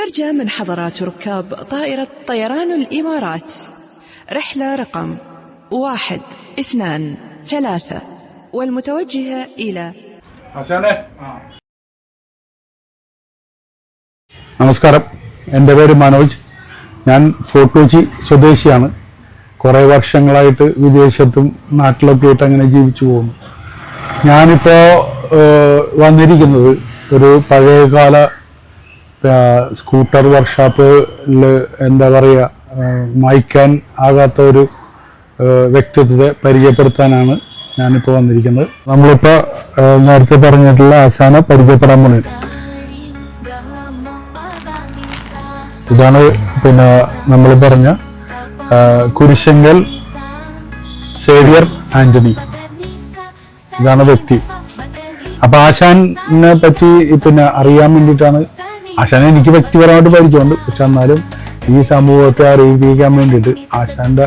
يرجى من حضرات ركاب طائرة طيران الإمارات رحلة رقم واحد اثنان ثلاثة والمتوجهة إلى ആശാനെ നമസ്കാരം എൻ്റെ പേര് മനോജ് ഞാൻ ഫോർട്ട് കൊച്ചി സ്വദേശിയാണ് കുറേ വർഷങ്ങളായിട്ട് വിദേശത്തും നാട്ടിലൊക്കെ ആയിട്ട് അങ്ങനെ ജീവിച്ചു പോകുന്നു ഞാനിപ്പോൾ വന്നിരിക്കുന്നത് ഒരു പഴയകാല ആ, സ്കൂട്ടർ വർക്ക്ഷോപ്പിൽ എന്താ പറയുക മായ്ക്കാൻ ആകാത്ത ഒരു വ്യക്തിത്വത്തെ പരിചയപ്പെടുത്താനാണ് ഞാനിപ്പോൾ വന്നിരിക്കുന്നത്. നമ്മളിപ്പോൾ നേരത്തെ പറഞ്ഞിട്ടുള്ള ആശാനെ പരിചയപ്പെടാൻ പോണേ ഇതാണ് പിന്നെ നമ്മൾ പറഞ്ഞ കുരിശങ്കൽ സേവിയർ ആന്റണി. ഇതാണ് വ്യക്തി. അപ്പൊ ആശാനെ പറ്റി പിന്നെ അറിയാൻ വേണ്ടിയിട്ടാണ് ആശാനെ എനിക്ക് വ്യക്തിപരമായിട്ട് പരിചയമുണ്ട്. പക്ഷെ എന്നാലും ഈ സമൂഹത്തെ അറിയിപ്പിക്കാൻ വേണ്ടിയിട്ട് ആശാന്റെ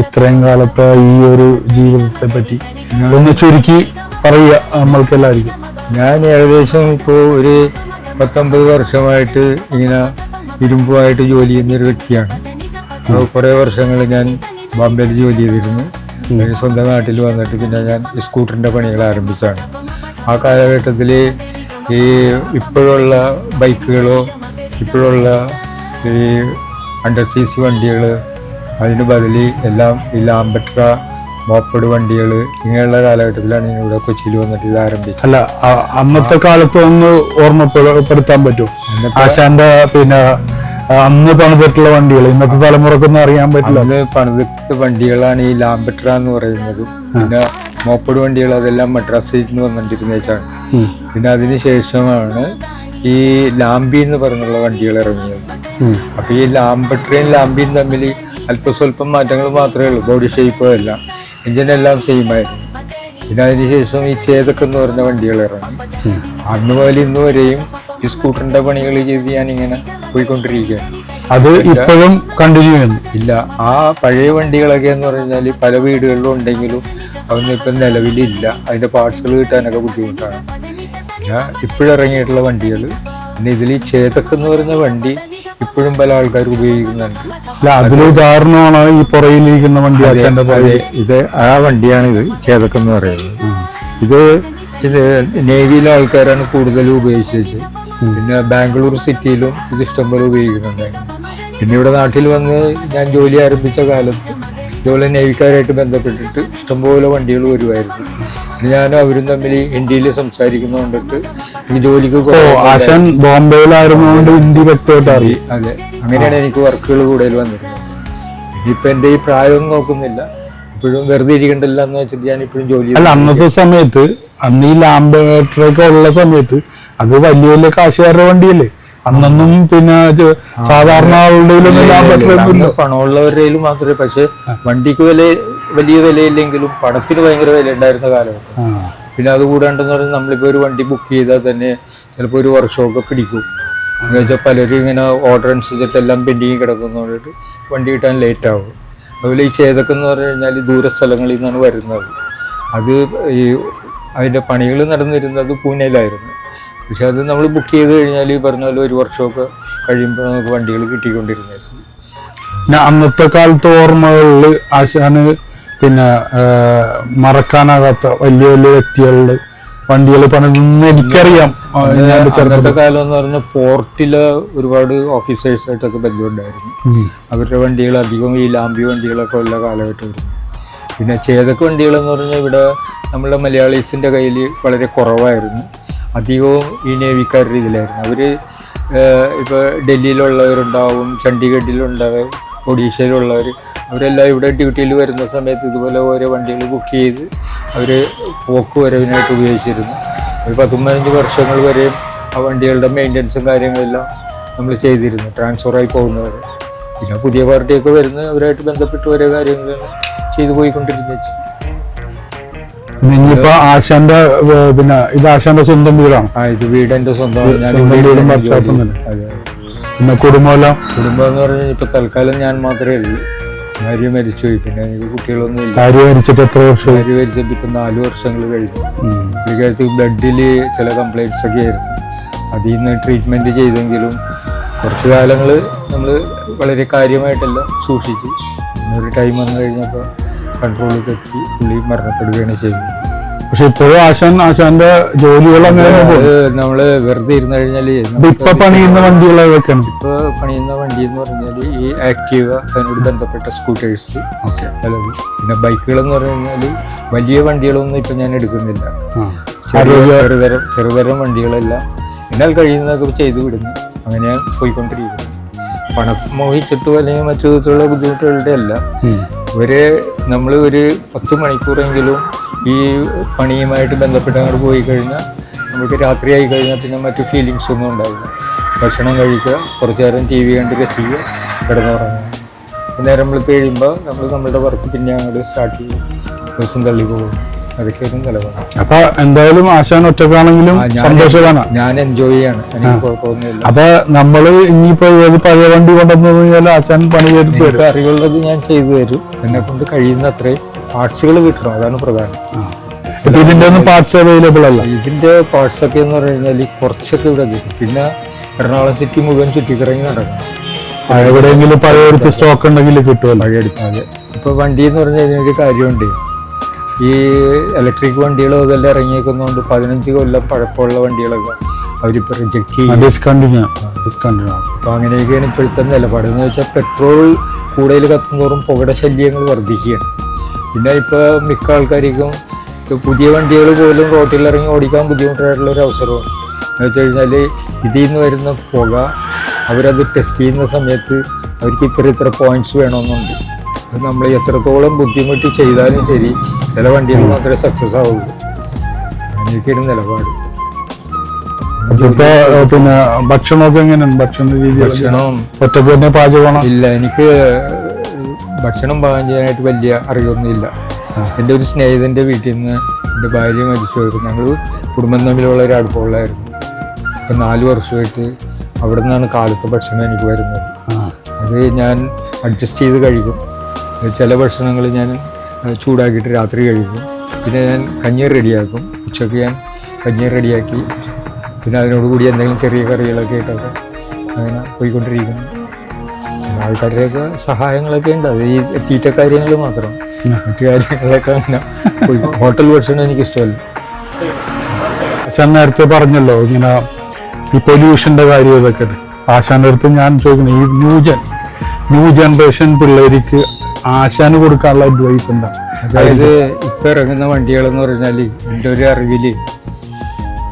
ഇത്രയും കാലത്തെ ഈ ഒരു ജീവിതത്തെ പറ്റി ഒന്ന് ചുരുക്കി പറയുക നമ്മൾക്കെല്ലാവർക്കും. ഞാൻ ഏകദേശം ഇപ്പോൾ ഒരു പത്തൊമ്പത് വർഷമായിട്ട് ഇങ്ങനെ ഇരുമ്പുമായിട്ട് ജോലി ചെയ്യുന്ന ഒരു വ്യക്തിയാണ്. കുറേ വർഷങ്ങൾ ഞാൻ ബോംബെയിൽ ജോലി ചെയ്തിരുന്നു. സ്വന്തം നാട്ടിൽ വന്നിട്ട് പിന്നെ ഞാൻ സ്കൂട്ടറിന്റെ പണികൾ ആരംഭിച്ചാണ് ആ കാലഘട്ടത്തിൽ ഈ ഇപ്പോഴുള്ള ബൈക്കുകളോ ഇപ്പോഴുള്ള ഈ അണ്ടർ സി സി വണ്ടികൾ അതിന് ബദലി എല്ലാം ഈ ലാംബട്ര മോപ്പഡ് വണ്ടികൾ ഇങ്ങനെയുള്ള കാലഘട്ടത്തിലാണ് ഞാൻ ഇവിടെ കൊച്ചിയിൽ വന്നിട്ട് ഇത് ആരംഭിച്ചത്. അല്ല അന്നത്തെ കാലത്ത് ഒന്ന് ഓർമ്മപ്പെടുത്താൻ പറ്റും. ആശാന്റെ പിന്നെ അന്ന് പണിതിട്ടുള്ള വണ്ടികൾ ഇന്നത്തെ തലമുറക്കൊന്നും അറിയാൻ പറ്റില്ല. അന്ന് പണിതിട്ട വണ്ടികളാണ് ഈ ലാംബട്ര എന്ന് പറയുന്നത്. പിന്നെ മോപ്പഡ് വണ്ടികൾ അതെല്ലാം മദ്രാസിൽ നിന്ന് വന്നിട്ടിരുന്നേച്ചാണ്. പിന്നെ അതിനുശേഷമാണ് ഈ ലാംബി എന്ന് പറഞ്ഞുള്ള വണ്ടികൾ ഇറങ്ങിയത്. അപ്പൊ ഈ ലാംബ ട്രെയിൻ ലാംബിയും തമ്മിൽ അല്പസ്വല്പം മാറ്റങ്ങൾ മാത്രമേ ഉള്ളൂ. ബോഡി ഷേപ്പ് എല്ലാം. എഞ്ചിൻ എല്ലാം സെയിം ആയിരുന്നു. പിന്നെ അതിനുശേഷം ഈ ചേതക്ക് എന്ന് പറഞ്ഞ വണ്ടികൾ ഇറങ്ങി. അന്ന് മുതൽ ഇന്ന് വരെയും ഈ സ്കൂട്ടറിന്റെ പണികൾ ചെയ്ത് ഞാൻ ഇങ്ങനെ പോയിക്കൊണ്ടിരിക്കുകയാണ്. അത് ഇപ്പോഴും കണ്ടിന്യൂ ചെയ്യുന്നു. ഇല്ല ആ പഴയ വണ്ടികളൊക്കെ എന്ന് പറഞ്ഞാൽ പല വീടുകളിലും ഉണ്ടെങ്കിലും അതൊന്നും ഇപ്പം നിലവിലില്ല. അതിന്റെ പാർട്സുകൾ കിട്ടാനൊക്കെ ബുദ്ധിമുട്ടാണ്. പിന്നെ ഇപ്പോഴിറങ്ങിയിട്ടുള്ള വണ്ടികൾ പിന്നെ ഇതിൽ ഈ ചേതക്ക് എന്ന് പറയുന്ന വണ്ടി ഇപ്പോഴും പല ആൾക്കാർ ഉപയോഗിക്കുന്നുണ്ട്. അല്ല അതിന് ഉദാഹരണമാണ് ഈ പുറയിലിരിക്കുന്ന വണ്ടി ഇത് ആ വണ്ടിയാണ് ഇത് ചേതക്ക് എന്ന് പറയുന്നത് ഇത് ഇത് നേവിയിലെ ആൾക്കാരാണ് കൂടുതലും ഉപയോഗിച്ചത്. പിന്നെ ബാംഗ്ലൂർ സിറ്റിയിലും ഇത് ഇഷ്ടംപോലെ ഉപയോഗിക്കുന്നുണ്ടായിരുന്നു പിന്നെ ഇവിടെ നാട്ടിൽ വന്ന് ഞാൻ ജോലി ആരംഭിച്ച കാലത്ത് ഇതുപോലെ നേവിക്കാരായിട്ട് ബന്ധപ്പെട്ടിട്ട് ഇഷ്ടംപോലെ വണ്ടികൾ വരുമായിരുന്നു ഞാനും അവരും തമ്മിൽ ഇന്ത്യയിൽ സംസാരിക്കുന്നതുകൊണ്ടിട്ട് ഈ ജോലിക്ക് ആശാൻ ബോംബെയിലായിരുന്നുകൊണ്ട് ഹിന്ദി വ്യക്തമായിട്ട് അതെ അങ്ങനെയാണ് എനിക്ക് വർക്കുകൾ കൂടുതൽ വന്നിരുന്നത്. ഇപ്പൊ എന്റെ ഈ പ്രായം നോക്കുന്നില്ല. ഇപ്പോഴും വെറുതെ ഇരിക്കണ്ടല്ല എന്ന് വെച്ചിട്ട് ഞാൻ ഇപ്പോഴും ജോലി അല്ല അന്നത്തെ സമയത്ത് അന്ന് ഈ ലാംബേറ്ററൊക്കെ ഉള്ള സമയത്ത് അത് വലിയ വലിയ കാശുകാരുടെ വണ്ടിയല്ലേ? അന്നൊന്നും പിന്നെ സാധാരണ ആളുടെ പണമുള്ളവരുടെ മാത്രമേ പക്ഷെ വണ്ടിക്ക് വില വലിയ വിലയില്ലെങ്കിലും പണത്തിന് ഭയങ്കര വില ഉണ്ടായിരുന്ന കാലമാണ് പിന്നെ അത് കൂടാണ്ടെന്ന് പറഞ്ഞാൽ നമ്മളിപ്പോൾ ഒരു വണ്ടി ബുക്ക് ചെയ്താൽ തന്നെ ചിലപ്പോൾ ഒരു വർഷമൊക്കെ പിടിക്കും. എന്ന് വെച്ചാൽ പലരും ഇങ്ങനെ ഓർഡർ അനുസരിച്ചിട്ട് എല്ലാം പെൻഡിങ് കിടക്കുന്നതുകൊണ്ട് വണ്ടി കിട്ടാൻ ലേറ്റ് ആവും. അതുപോലെ ഈ ചേതക്ക് എന്ന് പറഞ്ഞു കഴിഞ്ഞാൽ ദൂര സ്ഥലങ്ങളിൽ നിന്നാണ് വരുന്നത്. അത് ഈ അതിന്റെ പണികൾ നടന്നിരുന്നത് പൂനെയിലായിരുന്നു. പക്ഷെ അത് നമ്മൾ ബുക്ക് ചെയ്ത് കഴിഞ്ഞാൽ ഈ പറഞ്ഞ പോലെ ഒരു വർഷമൊക്കെ കഴിയുമ്പോൾ നമുക്ക് വണ്ടികൾ കിട്ടിക്കൊണ്ടിരുന്നത് പിന്നെ അന്നത്തെ കാലത്ത് ഓർമ്മകളിൽ ആശാന് പിന്നെ മറക്കാനാകാത്ത വലിയ വലിയ വ്യക്തികളുടെ വണ്ടികൾ പറഞ്ഞ എനിക്കറിയാം. അന്നത്തെ കാലം എന്ന് പറഞ്ഞാൽ പോർട്ടിൽ ഒരുപാട് ഓഫീസേഴ്സായിട്ടൊക്കെ ബന്ധമുണ്ടായിരുന്നു. അവരുടെ വണ്ടികൾ അധികം ഈ ലാംബി വണ്ടികളൊക്കെ ഉള്ള കാലഘട്ടമായിരുന്നു. പിന്നെ ചേതക്ക് വണ്ടികളെന്ന് പറഞ്ഞാൽ ഇവിടെ നമ്മളെ മലയാളീസിന്റെ കയ്യിൽ വളരെ കുറവായിരുന്നു. അധികവും ഈ നേവിക്കാരുടെ ഇതിലായിരുന്നു. അവർ ഇപ്പോൾ ഡൽഹിയിലുള്ളവരുണ്ടാവും ചണ്ഡീഗഡിലുണ്ടാവും ഒഡീഷയിലുള്ളവർ അവരെല്ലാം ഇവിടെ ഡ്യൂട്ടിയിൽ വരുന്ന സമയത്ത് ഇതുപോലെ ഓരോ വണ്ടികൾ ബുക്ക് ചെയ്ത് അവർ പോക്ക് വരവിനായിട്ട് ഉപയോഗിച്ചിരുന്നു. ഒരു പതിനഞ്ച് വർഷങ്ങൾ വരെയും ആ വണ്ടികളുടെ മെയിന്റനൻസും കാര്യങ്ങളെല്ലാം നമ്മൾ ചെയ്തിരുന്നു. ട്രാൻസ്ഫറായി പോകുന്നവർ പിന്നെ പുതിയ പാർട്ടിയൊക്കെ വരുന്ന അവരായിട്ട് ബന്ധപ്പെട്ട് ഓരോ കാര്യങ്ങൾ ചെയ്തു പോയിക്കൊണ്ടിരുന്നു. ഇനിയിപ്പോ ആശാന്റെ പിന്നെ ഇത് ആശാന്റെ സ്വന്തം വീടാണ്. ഇത് വീട് സ്വന്തം വീടും വർക്ക്ഷോപ്പും തന്നെ. പിന്നെ കുടുംബമെല്ലാം കുടുംബം എന്ന് പറഞ്ഞാൽ ഇപ്പൊ തൽക്കാലം ഞാൻ മാത്രമേ ഉള്ളൂ. ഭാര്യ മരിച്ചുപോയി പിന്നെ എനിക്ക് കുട്ടികളൊന്നും ഇല്ല. ഭാര്യ മരിച്ചിട്ട് എത്ര വർഷം? ഭാര്യ മരിച്ചിട്ട് ഇപ്പൊ നാല് വർഷങ്ങൾ കഴിഞ്ഞു. പുള്ളിക്കാരത്ത് ബ്ലഡിൽ ചില കംപ്ലൈന്റ്സ് ഒക്കെ ആയിരുന്നു. അതിൽ നിന്ന് ട്രീറ്റ്മെന്റ് ചെയ്തെങ്കിലും കുറച്ച് കാലങ്ങൾ നമ്മൾ വളരെ കാര്യമായിട്ടല്ല സൂക്ഷിച്ച്. ഒരു ടൈം വന്നു കഴിഞ്ഞപ്പോൾ കൺട്രോളിൽ തെറ്റി പുള്ളി മരണപ്പെടുകയാണ് ചെയ്തത്. പക്ഷെ ഇപ്പോഴും ആശാൻ ആശാന്റെ ജോലികൾ അങ്ങനെ പോകും. നമ്മൾ വെറുതെ ഇരുന്ന് കഴിഞ്ഞാൽ ഇപ്പൊ പണിയുന്ന വണ്ടികളൊക്കെയാണ്. ഇപ്പൊ പണിയുന്ന വണ്ടി എന്ന് പറഞ്ഞാൽ ഈ ആക്റ്റീവ അതിനോട് ബന്ധപ്പെട്ട സ്കൂട്ടേഴ്സ് ഓക്കെ. പിന്നെ ബൈക്കുകൾ എന്ന് പറഞ്ഞു കഴിഞ്ഞാൽ വലിയ വണ്ടികളൊന്നും ഇപ്പൊ ഞാൻ എടുക്കുന്നില്ല. ചെറുതരം ചെറുതരം വണ്ടികളെല്ലാം. എന്നാൽ കഴിയുന്നതൊക്കെ ചെയ്തു വിടുന്നു. അങ്ങനെയാണ് പോയിക്കൊണ്ടിരിക്കുന്നത് പണം മോഹിച്ചിട്ടോ അല്ലെങ്കിൽ മറ്റു വിധത്തിലുള്ള ബുദ്ധിമുട്ടുകളുടെ അല്ല. ഒരു നമ്മൾ ഒരു പത്ത് മണിക്കൂറെങ്കിലും ഈ പണിയുമായിട്ട് ബന്ധപ്പെട്ട് അങ്ങോട്ട് പോയി കഴിഞ്ഞാൽ നമുക്ക് രാത്രിയായി കഴിഞ്ഞാൽ പിന്നെ മറ്റു ഫീലിങ്സ് ഒന്നും ഉണ്ടാവില്ല. ഭക്ഷണം കഴിക്കുക കുറച്ച് നേരം ടി വി കണ്ട് രസിക്കുക കിടന്നുറങ്ങുക. നേരം നമ്മൾ കഴിയുമ്പോൾ നമ്മൾ നമ്മുടെ വർക്ക് പിന്നെ അങ്ങോട്ട് സ്റ്റാർട്ട് ചെയ്യും. ദിവസം തള്ളി പോകും. അതൊക്കെയായിരുന്നു നിലപാട് അപ്പൊ എന്തായാലും ആശാൻ ഒറ്റക്കാണെങ്കിലും സന്തോഷമാണ് ഞാൻ എൻജോയ് ചെയ്യാണ്. എനിക്ക് കുഴപ്പമൊന്നുമില്ല. അപ്പൊ നമ്മൾ ഇനിയിപ്പോ ഏത് പഴയ വണ്ടി കൊണ്ടുവന്നു കഴിഞ്ഞാൽ ആശാൻ പണി ചെയ്ത് അറിവുള്ളത് ഞാൻ ചെയ്തു തരും. എന്നെ കൊണ്ട് കഴിയുന്ന അത്രയും പാർട്സുകൾ കിട്ടണം. അതാണ് പ്രധാനം. ഇതിന്റെ ഒന്നും പാർട്സ് അവൈലബിൾ അല്ല. ഇതിന്റെ പാർട്സ് ഒക്കെ എന്ന് പറഞ്ഞു കഴിഞ്ഞാൽ കുറച്ചൊക്കെ ഇവിടെ കിട്ടും പിന്നെ എറണാകുളം സിറ്റി മുഴുവൻ ചുറ്റിക്കിറങ്ങി നടക്കണം എവിടെയെങ്കിലും പഴയ സ്റ്റോക്ക് ഉണ്ടെങ്കിൽ കിട്ടുമല്ലോ. അതെ ഇപ്പൊ വണ്ടി എന്ന് പറഞ്ഞാൽ ഒരു കാര്യമുണ്ട്. ഈ ഇലക്ട്രിക് വണ്ടികളും ഇതെല്ലാം ഇറങ്ങിയേക്കുന്നതുകൊണ്ട് പതിനഞ്ച് കൊല്ലം പഴക്കമുള്ള വണ്ടികളൊക്കെ അവരിപ്പോൾ റിജക്ട് ചെയ്യും. ഡിസ്കണ്ടിന്യൂ ഡിസ്കണ്ടിന്യൂ അപ്പോൾ അങ്ങനെയൊക്കെയാണ് ഇപ്പോഴത്തെ നിലപാട്. എന്ന് വെച്ചാൽ പെട്രോൾ കൂടുതൽ കത്തുന്നതോറും പുകയുടെ ശല്യങ്ങൾ വർദ്ധിക്കുകയാണ്. പിന്നെ ഇപ്പോൾ മിക്ക ആൾക്കാർക്കും പുതിയ വണ്ടികൾ പോലും റോട്ടിൽ ഇറങ്ങി ഓടിക്കാൻ ബുദ്ധിമുട്ടായിട്ടുള്ള ഒരു അവസരമാണ്. എന്ന് വെച്ച് കഴിഞ്ഞാൽ ഇതിൽ നിന്ന് വരുന്ന പുക അവരത് ടെസ്റ്റ് ചെയ്യുന്ന സമയത്ത് അവർക്ക് ഇത്ര ഇത്ര പോയിന്റ്സ് വേണമെന്നുണ്ട്. അത് നമ്മൾ എത്രത്തോളം ബുദ്ധിമുട്ടി ചെയ്താലും ശരി ചില വണ്ടികൾ മാത്രമേ സക്സസ് ആവുള്ളൂ. അങ്ങനെയൊക്കെയാണ് നിലപാട്. ഇപ്പൊ പിന്നെ ഭക്ഷണമൊക്കെ എങ്ങനെയാണ് ഭക്ഷണ രീതി ഭക്ഷണം ഒറ്റയ്ക്ക് തന്നെ പാചകമാണോ? ഇല്ല എനിക്ക് ഭക്ഷണം പാകം ചെയ്യാനായിട്ട് വലിയ അറിവൊന്നുമില്ല. എന്റെ ഒരു സ്നേഹിതന്റെ വീട്ടിൽ നിന്ന് എന്റെ ഭാര്യ മരിച്ചു വരും ഞങ്ങൾ കുടുംബം തമ്മിലുള്ള ഒരു അടുപ്പമുള്ളായിരുന്നു. ഇപ്പം നാല് വർഷമായിട്ട് അവിടെ നിന്നാണ് കാലത്തെ ഭക്ഷണം എനിക്ക് വരുന്നത്. അത് ഞാൻ അഡ്ജസ്റ്റ് ചെയ്ത് കഴിക്കും. ചില ഭക്ഷണങ്ങൾ ഞാൻ ചൂടാക്കിയിട്ട് രാത്രി കഴിക്കും. പിന്നെ ഞാൻ കഞ്ഞി റെഡിയാക്കും. ഉച്ചയ്ക്ക് ഞാൻ കഞ്ഞി റെഡിയാക്കി. പിന്നെ അതിനോട് കൂടി എന്തെങ്കിലും ചെറിയ കറികളൊക്കെ ഇട്ടൊക്കെ അങ്ങനെ പോയിക്കൊണ്ടിരിക്കുന്നു. ആൾക്കാരുടെയൊക്കെ സഹായങ്ങളൊക്കെ ഉണ്ട്. അത് ഈ തീറ്റ കാര്യങ്ങൾ മാത്രം. മറ്റു കാര്യങ്ങളൊക്കെ അങ്ങനെ ഹോട്ടൽ ഭക്ഷണം എനിക്കിഷ്ടമല്ല. ഞാൻ നേരത്തെ പറഞ്ഞല്ലോ ഇങ്ങനെ ഈ പൊല്യൂഷന്റെ കാര്യം ഇതൊക്കെ. ആശാന്റെ അടുത്ത് ഞാൻ ചോദിക്കുന്നത് ഈ ന്യൂ ജൻ ന്യൂ ജനറേഷൻ പിള്ളേർക്ക് ആശാന് കൊടുക്കാനുള്ള അഡ്വൈസ് എന്താ? അതായത് ഇപ്പൊ ഇറങ്ങുന്ന വണ്ടികൾ എന്ന് പറഞ്ഞാൽ എന്റെ ഒരു അറിവിൽ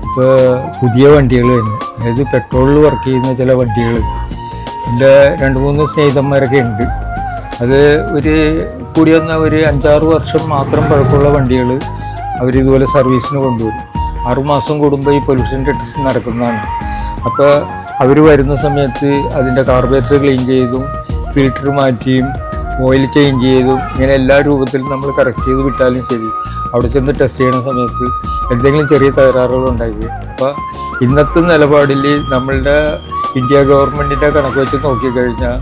ഇപ്പൊ പുതിയ വണ്ടികൾ തന്നെ അതായത് പെട്രോളിൽ വർക്ക് ചെയ്യുന്ന ചില വണ്ടികൾ എന്റെ രണ്ട് മൂന്ന് സ്നേഹിതന്മാരൊക്കെ ഉണ്ട്. അത് ഒരു കൂടി വന്ന ഒരു അഞ്ചാറ് വർഷം മാത്രം പഴക്കമുള്ള വണ്ടികൾ അവരിതുപോലെ സർവീസിന് കൊണ്ടുവരും. ആറുമാസം കൂടുമ്പോൾ ഈ പൊല്യൂഷൻ ടെസ്റ്റ് നടക്കുന്നതാണ്. അപ്പോൾ അവർ വരുന്ന സമയത്ത് അതിന്റെ കാർബേറ്റർ ക്ലീൻ ചെയ്തും ഫിൽറ്റർ മാറ്റിയും ഓയിൽ ചേഞ്ച് ചെയ്തും ഇങ്ങനെ എല്ലാ രൂപത്തിലും നമ്മൾ കറക്റ്റ് ചെയ്ത് വിട്ടാലും ശരി. അവിടെ ചെന്ന് ടെസ്റ്റ് ചെയ്യുന്ന സമയത്ത് എന്തെങ്കിലും ചെറിയ തകരാറുകൾ ഉണ്ടായി. അപ്പോൾ ഇന്നത്തെ നിലപാടിൽ നമ്മളുടെ ഇന്ത്യ ഗവൺമെന്റിന്റെ കണക്ക് വെച്ച് നോക്കിക്കഴിഞ്ഞാൽ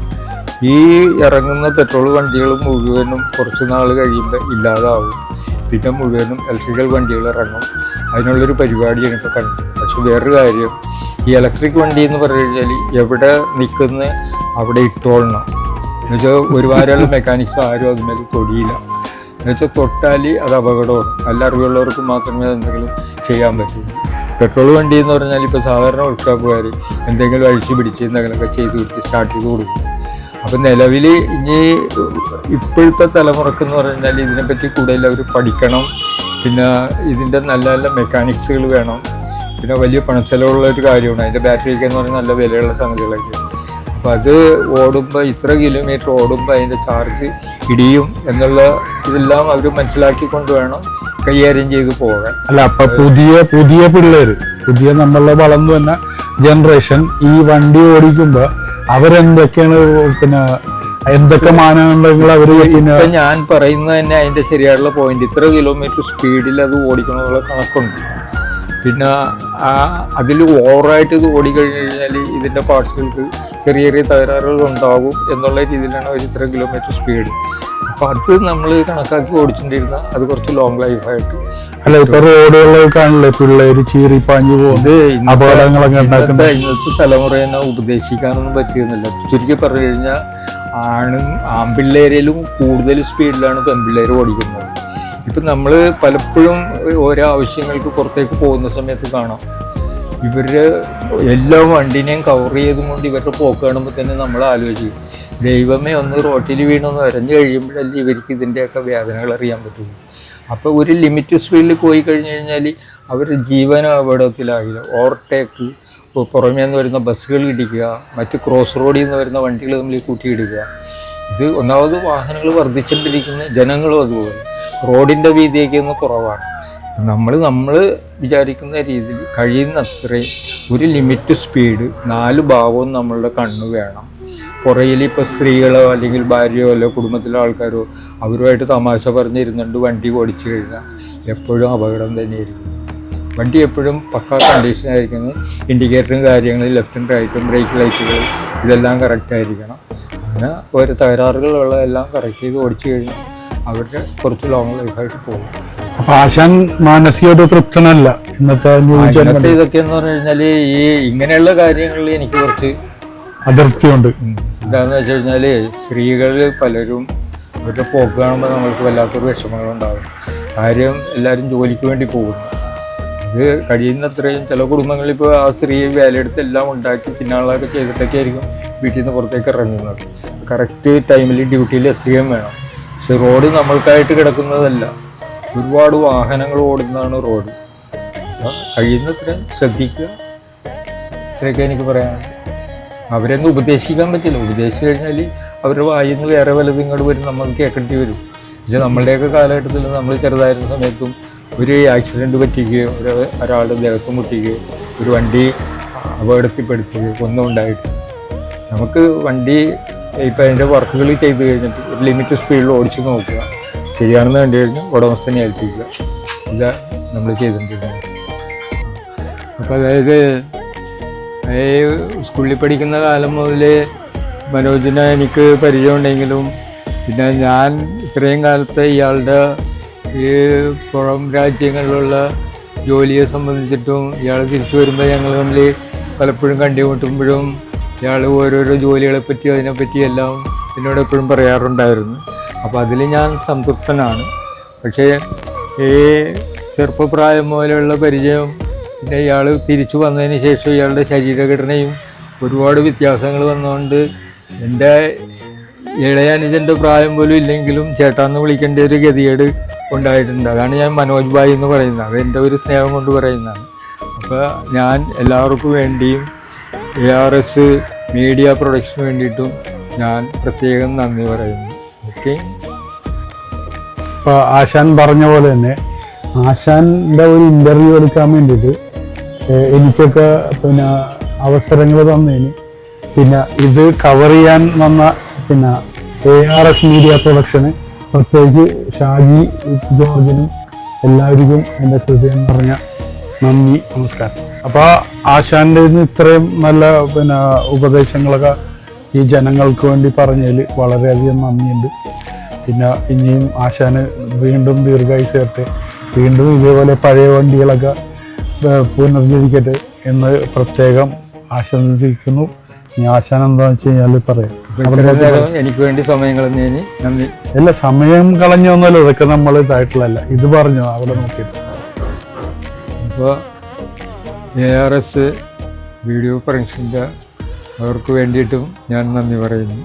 ഈ ഇറങ്ങുന്ന പെട്രോൾ വണ്ടികൾ മുഴുവനും കുറച്ച് നാൾ കഴിയുമ്പോൾ ഇല്ലാതാവും. പിന്നെ മുഴുവനും ഇലക്ട്രിക്കൽ വണ്ടികൾ ഇറങ്ങും. അതിനുള്ളൊരു പരിപാടിയാണ് ഇപ്പോൾ കണ്ടത് പക്ഷേ വേറൊരു കാര്യം ഈ ഇലക്ട്രിക് വണ്ടി എന്ന് പറഞ്ഞു കഴിഞ്ഞാൽ എവിടെ നിൽക്കുന്ന അവിടെ ഇട്ടോളണം. എന്നുവെച്ചാൽ ഒരുപാട് മെക്കാനിക്സ് ആരും അതിന്മേൽ തൊടിയില്ല. എന്നുവെച്ചാൽ തൊട്ടാൽ അത് അപകടമാണ്. നല്ല അറിവുള്ളവർക്ക് മാത്രമേ അതെന്തെങ്കിലും ചെയ്യാൻ പറ്റൂ. പെട്രോൾ വണ്ടി എന്ന് പറഞ്ഞാൽ ഇപ്പോൾ സാധാരണ വർക്ക്ഷോപ്പുകാർ എന്തെങ്കിലും അഴിച്ചു പിടിച്ച് എന്തെങ്കിലുമൊക്കെ ചെയ്ത് കൊടുത്ത് സ്റ്റാർട്ട് ചെയ്ത് കൊടുക്കും. അപ്പം നിലവിൽ ഇനി ഇപ്പോഴത്തെ തലമുറയ്ക്ക് എന്ന് പറഞ്ഞാൽ ഇതിനെപ്പറ്റി കൂടുതൽ അവർ പഠിക്കണം. പിന്നെ ഇതിന്റെ നല്ല നല്ല മെക്കാനിക്സുകൾ വേണം. പിന്നെ വലിയ പണച്ചെലവുള്ള ഒരു കാര്യമാണ് അതിന്റെ ബാറ്ററിയൊക്കെ എന്ന് പറഞ്ഞാൽ നല്ല വിലയുള്ള സംഗതികളൊക്കെ അപ്പോൾ അത് ഓടുമ്പോൾ ഇത്ര കിലോമീറ്റർ ഓടുമ്പോൾ അതിന്റെ ചാർജ് ഇടിയും എന്നുള്ള ഇതെല്ലാം അവർ മനസ്സിലാക്കിക്കൊണ്ട് വേണം കൈകാര്യം ചെയ്ത് പോകാൻ. അല്ല അപ്പൊ പുതിയ പുതിയ പിള്ളേര് പുതിയ നമ്മളുടെ വളർന്നു വന്ന ജനറേഷൻ ഈ വണ്ടി ഓടിക്കുമ്പോൾ അവരെന്തൊക്കെയാണ് പിന്നെ എന്തൊക്കെ മാനദണ്ഡങ്ങൾ അവർ ഇപ്പൊ ഞാൻ പറയുന്നത് തന്നെ അതിന്റെ ശരിയായിട്ടുള്ള പോയിന്റ് ഇത്ര കിലോമീറ്റർ സ്പീഡിൽ അത് ഓടിക്കണമെന്നുള്ള കണക്കുണ്ട്. പിന്നെ ആ അതിൽ ഓവറായിട്ട് ഇത് ഓടിക്കഴിഞ്ഞ് കഴിഞ്ഞാൽ ഇതിന്റെ പാർട്സുകൾക്ക് ചെറിയ ചെറിയ തകരാറുകൾ ഉണ്ടാകും എന്നുള്ള രീതിയിലാണ് അവർ ഇത്ര കിലോമീറ്റർ സ്പീഡ് അപ്പോൾ അത് നമ്മൾ കണക്കാക്കി ഓടിച്ചിട്ടിരുന്ന അത് കുറച്ച് ലോങ് ലൈഫായിട്ട് അല്ല ഇപ്പൊ റോഡുകളിലേക്കാണല്ലോ കാണില്ലേ പിള്ളേര് ചീറിപ്പാഞ്ഞു പാഞ്ഞു പോകുന്നത് അപകടങ്ങളൊക്കെ ഉണ്ടാക്കുന്നത്. ഇന്നത്തെ തലമുറേനെ ഉപദേശിക്കാനൊന്നും പറ്റിയിരുന്നില്ല. ചുരുക്കി പറഞ്ഞു കഴിഞ്ഞാൽ ആണും ആൺപിള്ളേരിലും കൂടുതൽ സ്പീഡിലാണ് പെൺപിള്ളേർ ഓടിക്കുന്നത്. ഇപ്പം നമ്മൾ പലപ്പോഴും ഓരോ ആവശ്യങ്ങൾക്ക് പുറത്തേക്ക് പോകുന്ന സമയത്ത് കാണാം. ഇവർ എല്ലാ വണ്ടിനെയും കവർ ചെയ്തും കൊണ്ട് ഇവരുടെ പോക്ക് കാണുമ്പോൾ തന്നെ നമ്മൾ ആലോചിക്കും ദൈവമേ ഒന്ന് റോട്ടിൽ വീണൊന്ന് വരഞ്ഞു കഴിയുമ്പോഴല്ലേ ഇവർക്ക് ഇതിന്റെയൊക്കെ വേദനകൾ അറിയാൻ പറ്റുള്ളൂ. അപ്പോൾ ഒരു ലിമിറ്റ് സ്പീഡിൽ പോയി കഴിഞ്ഞ് കഴിഞ്ഞാൽ അവരുടെ ജീവൻ അപകടത്തിലാകില്ല. ഓവർടേക്ക് പുറമേ നിന്ന് വരുന്ന ബസ്സുകൾ ഇടിക്കുക മറ്റ് ക്രോസ് റോഡിൽ നിന്ന് വരുന്ന വണ്ടികൾ തമ്മിൽ കൂട്ടിയിടുക. ഇത് ഒന്നാമത് വാഹനങ്ങൾ വർദ്ധിച്ചുകൊണ്ടിരിക്കുന്ന ജനങ്ങളും അതുപോലെ. റോഡിന്റെ വീതിയൊക്കെ ഒന്ന് കുറവാണ്. നമ്മൾ നമ്മൾ വിചാരിക്കുന്ന രീതിയിൽ കഴിയുന്നത്രയും ഒരു ലിമിറ്റ് സ്പീഡ് നാല് ഭാഗവും നമ്മളുടെ കണ്ണ് വേണം. പുറയിൽ ഇപ്പോൾ സ്ത്രീകളോ അല്ലെങ്കിൽ ഭാര്യയോ അല്ലോ കുടുംബത്തിലെ ആൾക്കാരോ അവരുമായിട്ട് തമാശ പറഞ്ഞിരുന്നുണ്ട് വണ്ടി ഓടിച്ചു കഴിഞ്ഞാൽ എപ്പോഴും അപകടം തന്നെയായിരിക്കും. വണ്ടി എപ്പോഴും പക്ക കണ്ടീഷനായിരിക്കണം ഇൻഡിക്കേറ്ററും കാര്യങ്ങളും ലെഫ്റ്റും റൈറ്റും ബ്രേക്ക് ലൈറ്റുകൾ ഇതെല്ലാം കറക്റ്റ് ആയിരിക്കണം. അങ്ങനെ ഓരോ തകരാറുകളുള്ള എല്ലാം കറക്റ്റ് ചെയ്ത് ഓടിച്ചു കഴിഞ്ഞാൽ അവരുടെ കുറച്ച് ലോങ് ലൈഫായിട്ട് പോകും. അപ്പൊ ആശാൻ മാനസികമായിട്ട് തൃപ്തനല്ല. ഇന്നത്തെ ന്യൂ ജനറേഷൻ ഇതൊക്കെ എന്ന് പറഞ്ഞു കഴിഞ്ഞാൽ ഈ ഇങ്ങനെയുള്ള കാര്യങ്ങളിൽ എനിക്ക് കുറച്ച് അതിർത്തിയുണ്ട്. എന്താന്ന് വെച്ച് കഴിഞ്ഞാൽ സ്ത്രീകൾ പലരും അവരുടെ പോക്ക് കാണുമ്പോൾ നമ്മൾക്ക് വല്ലാത്തൊരു വിഷമങ്ങളുണ്ടാകും കാര്യം എല്ലാവരും ജോലിക്ക് വേണ്ടി പോകുന്നു. അത് കഴിയുന്നത്രയും ചില കുടുംബങ്ങളിൽ ഇപ്പോൾ ആ സ്ത്രീ വേലയെടുത്ത് എല്ലാം ഉണ്ടാക്കി പിന്നാളൊക്കെ ചെയ്തിട്ടൊക്കെ ആയിരിക്കും വീട്ടിൽ നിന്ന് പുറത്തേക്ക് ഇറങ്ങുന്നത്. കറക്റ്റ് ടൈമിൽ ഡ്യൂട്ടിയിൽ എത്തുകയും വേണം. പക്ഷെ റോഡ് നമ്മൾക്കായിട്ട് കിടക്കുന്നതല്ല. ഒരുപാട് വാഹനങ്ങൾ ഓടുന്നതാണ് റോഡ്. കഴിയുന്നത്ര ശ്രദ്ധിക്കുക. ഇത്രയൊക്കെ എനിക്ക് പറയാനുള്ളത് അവരെന്ന് ഉപദേശിക്കാൻ പറ്റില്ല. ഉപദേശിച്ചു കഴിഞ്ഞാൽ അവരുടെ വായിൽ നിന്ന് വേറെ വല്ലതും ഇങ്ങോട്ട് വരും നമുക്ക് കേൾക്കേണ്ടി വരും. പക്ഷെ നമ്മളുടെയൊക്കെ കാലഘട്ടത്തിൽ നമ്മൾ ചെറുതായിരുന്ന സമയത്തും ഒരു ആക്സിഡന്റ് പറ്റിക്കുകയോ ഒരു ഒരാളുടെ ദേഹത്ത് മുട്ടിക്കുകയോ ഒരു വണ്ടി അപകടത്തിൽപ്പെടുത്തുകയോ ഒന്നും ഉണ്ടായിട്ട് നമുക്ക് വണ്ടി ഇപ്പം അതിന്റെ വർക്കുകൾ ചെയ്ത് കഴിഞ്ഞിട്ട് ഒരു ലിമിറ്റ് സ്പീഡിൽ ഓടിച്ച് നോക്കുക. ശരിയാണെന്ന് കണ്ടു കഴിഞ്ഞാൽ ഉടമസ്ഥനെ ഏൽപ്പിക്കുക. ഇതാ നമ്മൾ ചെയ്തിട്ടുണ്ട് അപ്പോൾ അതായത് ഈ സ്കൂളിൽ പഠിക്കുന്ന കാലം മുതൽ മനോജിനെ എനിക്ക് പരിചയമുണ്ടെങ്കിലും പിന്നെ ഞാൻ ഇത്രയും കാലത്തെ ഇയാളുടെ ഈ പുറം രാജ്യങ്ങളിലുള്ള ജോലിയെ സംബന്ധിച്ചിട്ടും ഇയാൾ തിരിച്ചു വരുമ്പോൾ ഞങ്ങൾ തമ്മിൽ പലപ്പോഴും കണ്ടുമുട്ടുമ്പോഴും ഇയാൾ ഓരോരോ ജോലികളെ പറ്റി അതിനെപ്പറ്റി എല്ലാം എന്നോട് എപ്പോഴും പറയാറുണ്ടായിരുന്നു. അപ്പോൾ അതിൽ ഞാൻ സംതൃപ്തനാണ്. പക്ഷേ ഈ ചെറുപ്പപ്രായം പോലെയുള്ള പരിചയം പിന്നെ ഇയാൾ തിരിച്ചു വന്നതിന് ശേഷം ഇയാളുടെ ശരീരഘടനയും ഒരുപാട് വ്യത്യാസങ്ങൾ വന്നുകൊണ്ട് എന്റെ ഇളയ അനുജന്റെ പ്രായം പോലും ഇല്ലെങ്കിലും ചേട്ടാന്ന് വിളിക്കേണ്ട ഒരു ഗതികേട് ഉണ്ടായിട്ടുണ്ട്. അതാണ് ഞാൻ മനോജ് ഭായ് എന്ന് പറയുന്നത്. അത് എന്റെ ഒരു സ്നേഹം കൊണ്ട് പറയുന്നതാണ്. അപ്പോൾ ഞാൻ എല്ലാവർക്കും വേണ്ടിയും എ ആർ എസ് മീഡിയ പ്രൊഡക്ഷന് വേണ്ടിയിട്ടും ഞാൻ പ്രത്യേകം നന്ദി പറയുന്നു. ഓക്കെ ഇപ്പോൾ ആശാൻ പറഞ്ഞ പോലെ തന്നെ ആശാന്റെ ഒരു ഇന്റർവ്യൂ എടുക്കാൻ വേണ്ടിയിട്ട് എനിക്കൊക്കെ പിന്നെ അവസരങ്ങൾ തന്നതിന് പിന്നെ ഇത് കവർ ചെയ്യാൻ വന്ന പിന്നെ എ ആർ എസ് മീഡിയ പ്രൊഡക്ഷന് പ്രത്യേകിച്ച് ഷാജി ജോർജിനും എല്ലാവർക്കും എന്റെ ഹൃദയം പറഞ്ഞ നന്ദി നമസ്കാരം. അപ്പോൾ ആശാന്റെ നിന്ന് ഇത്രയും നല്ല പിന്നെ ഉപദേശങ്ങളൊക്കെ ഈ ജനങ്ങൾക്ക് വേണ്ടി പറഞ്ഞതിൽ വളരെയധികം നന്ദിയുണ്ട്. പിന്നെ ഇനിയും ആശാന് വീണ്ടും ദീർഘായി ചേർത്ത് വീണ്ടും ഇതേപോലെ പഴയ വണ്ടികളൊക്കെ പുനർജീവിക്കട്ടെ എന്ന് പ്രത്യേകം ആശംസിക്കുന്നു. ഇനി ആശാൻ എന്താണെന്ന് വെച്ച് കഴിഞ്ഞാൽ പറയാം. എനിക്ക് വേണ്ടി സമയം കളഞ്ഞതിന് നന്ദി. അല്ല സമയം കളഞ്ഞൊന്നുമല്ല ഇതൊക്കെ നമ്മൾ ഇതായിട്ടുള്ളതല്ല. ഇത് പറഞ്ഞു അവിടെ നോക്കിയിട്ട് അപ്പോൾ എ ആർ എസ് വീഡിയോ പ്രൊഡക്ഷന്റെ അവർക്ക് വേണ്ടിയിട്ടും ഞാൻ നന്ദി പറയുന്നു.